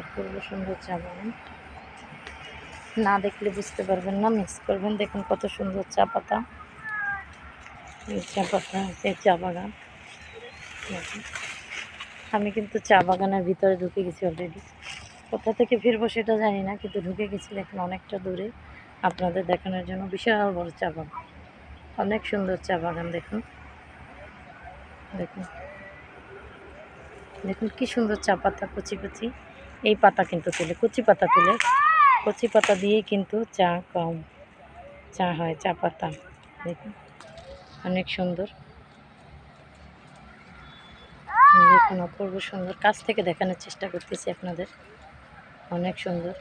অপূর্ব সুন্দর চা বাগান না দেখলে বুঝতে পারবেন না মিক্স করবেন। দেখুন কত সুন্দর চা পাতা। চা পাতা চা বাগান। আমি কিন্তু চা বাগানের ভিতরে ঢুকে গেছি অলরেডি কোথা থেকে ফিরবো সেটা জানি না, কিন্তু ঢুকে গেছি দেখুন অনেকটা দূরে। আপনাদের দেখানোর জন্য বিশাল বড় চা বাগান। অনেক সুন্দর চা বাগান, দেখুন। দেখুন। দেখুন কি সুন্দর চা পাতা, কচি কচি। এই পাতা কিন্তু তুলে, কচি পাতা তুলে। কচি পাতা দিয়ে কিন্তু চা কম, চা হয়, চা পাতা। দেখুন, অনেক সুন্দর। দেখুন, অপূর্ব সুন্দর। কাছ থেকে দেখানোর চেষ্টা করতেছি আপনাদের। অনেক সুন্দর।